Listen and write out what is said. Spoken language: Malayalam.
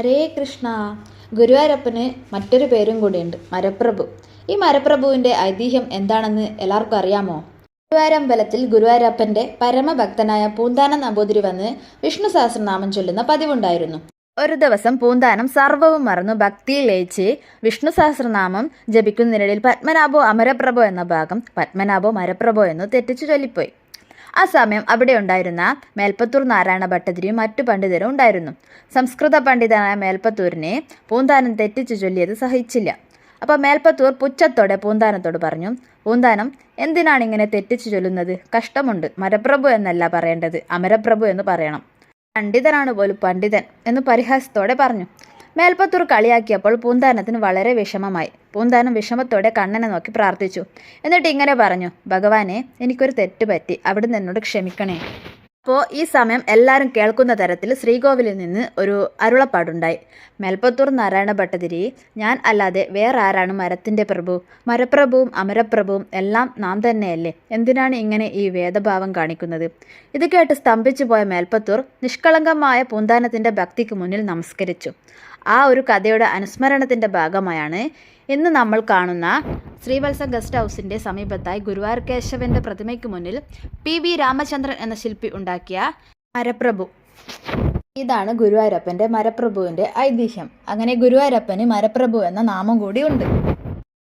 ഹരേ കൃഷ്ണ. ഗുരുവായൂരപ്പന് മറ്റൊരു പേരും കൂടിയുണ്ട്. മരപ്രഭു. ഈ മരപ്രഭുവിന്റെ ഐതിഹ്യം എന്താണെന്ന് എല്ലാവർക്കും അറിയാമോ? ഗുരുവായൂരമ്പലത്തിൽ ഗുരുവായൂരപ്പന്റെ പരമഭക്തനായ പൂന്താനം നമ്പൂതിരി വന്ന് വിഷ്ണു സഹസ്രനാമം ചൊല്ലുന്ന പതിവുണ്ടായിരുന്നു. ഒരു ദിവസം പൂന്താനം സർവവും മറന്നു ഭക്തിയിൽ ലയിച്ച് വിഷ്ണു സഹസ്രനാമം ജപിക്കുന്നതിനിടയിൽ പത്മനാഭോ അമരപ്രഭോ എന്ന ഭാഗം പത്മനാഭോ മരപ്രഭോ എന്ന് തെറ്റിച്ചു ചൊല്ലിപ്പോയി. ആ സമയം അവിടെ ഉണ്ടായിരുന്ന മേൽപ്പത്തൂർ നാരായണ ഭട്ടതിരിയും മറ്റു പണ്ഡിതരും ഉണ്ടായിരുന്നു. സംസ്കൃത പണ്ഡിതനായ മേൽപ്പത്തൂരിനെ പൂന്താനം തെറ്റിച്ചു ചൊല്ലിയത് സഹിച്ചില്ല. അപ്പോൾ മേൽപ്പത്തൂർ പുച്ഛത്തോടെ പൂന്താനത്തോട് പറഞ്ഞു പൂന്താനം എന്തിനാണ് ഇങ്ങനെ തെറ്റിച്ചു ചൊല്ലുന്നത്? കഷ്ടമുണ്ട്. മരപ്രഭു എന്നല്ല പറയേണ്ടത്. അമരപ്രഭു എന്ന് പറയണം. പണ്ഡിതനാണ് പോലും പണ്ഡിതൻ എന്ന് പരിഹാസത്തോടെ പറഞ്ഞു. മേൽപ്പത്തൂർ കളിയാക്കിയപ്പോൾ പൂന്താനത്തിന് വളരെ വിഷമമായി. പൂന്താനം വിഷമത്തോടെ കണ്ണനെ നോക്കി പ്രാർത്ഥിച്ചു. എന്നിട്ട് ഇങ്ങനെ പറഞ്ഞു ഭഗവാനെ എനിക്കൊരു തെറ്റ് പറ്റി. അവിടുന്ന് എന്നോട് ക്ഷമിക്കണേ. അപ്പോൾ ഈ സമയം എല്ലാവരും കേൾക്കുന്ന തരത്തിൽ ശ്രീകോവിലിൽ നിന്ന് ഒരു അരുളപ്പാടുണ്ടായി. മേൽപ്പത്തൂർ നാരായണ ഭട്ടതിരി ഞാൻ അല്ലാതെ വേറെ ആരാണ് മരത്തിന്റെ പ്രഭു? മരപ്രഭുവും അമരപ്രഭുവും എല്ലാം നാം തന്നെയല്ലേ? എന്തിനാണ് ഇങ്ങനെ ഈ വേദഭാവം കാണിക്കുന്നത്? ഇത് കേട്ട് സ്തംഭിച്ചു പോയ മേൽപ്പത്തൂർ നിഷ്കളങ്കമായ പൂന്താനത്തിന്റെ ഭക്തിക്ക് മുന്നിൽ നമസ്കരിച്ചു. ആ ഒരു കഥയുടെ അനുസ്മരണത്തിന്റെ ഭാഗമായാണ് ഇന്ന് നമ്മൾ കാണുന്ന ശ്രീവത്സ ഗസ്റ്റ് ഹൗസിന്റെ സമീപത്തായി ഗുരുവായൂർ കേശവന്റെ പ്രതിമയ്ക്ക് മുന്നിൽ പി വി രാമചന്ദ്രൻ എന്ന ശില്പി ഉണ്ടാക്കിയ മരപ്രഭു. ഇതാണ് ഗുരുവായൂരപ്പന്റെ മരപ്രഭുവിന്റെ ഐതിഹ്യം. അങ്ങനെ ഗുരുവായൂരപ്പന് മരപ്രഭു എന്ന നാമം കൂടി ഉണ്ട്.